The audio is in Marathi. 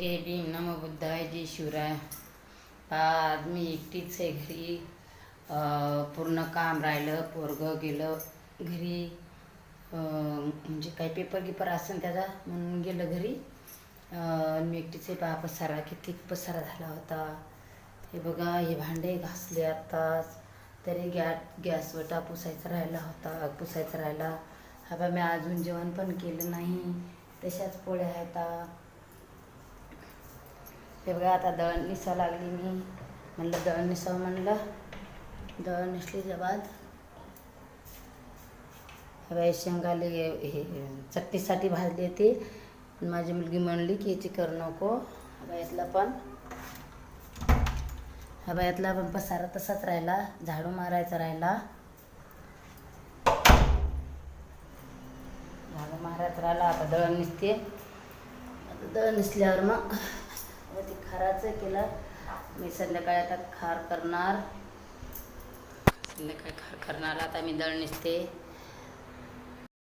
जय भीम नम बुद्धाय जय शिवराय. आज मी एकटीच आहे घरी. पूर्ण काम राहिलं पोरगं गेलं घरी. म्हणजे काही पेपर गिपर असेल त्याचा म्हणून गेलं घरी. मी एकटीच आहे पहा पसारा किती पसारा झाला होता. हे बघा हे भांडे घासले आत्ताच. तरी गॅ गॅसवटा पुसायचा राहिला होता पुसायचा राहिला. हा बा मी अजून जेवण पण केलं नाही. तशाच पोळ्या आहेत हे बघा आता दळण निसा लागली मी. म्हणलं दळण निसावं म्हणलं. दळण निसलीच्या बाद हव्या शेंगाले हे चटणीसाठी भाजली होती. पण माझी मुलगी म्हणली की याची करू नको हव्यातला पण. हव्यातला पण पसारा तसाच राहिला झाडू मारायचा राहिला. झाडू मारायचा राहिला आता दळण निसते. आता दळण निसल्यावर मग तर ते खाराचं केलं. मी संध्याकाळी आता खार करणार. संध्याकाळी खार करणार. आता मी दळ निसते.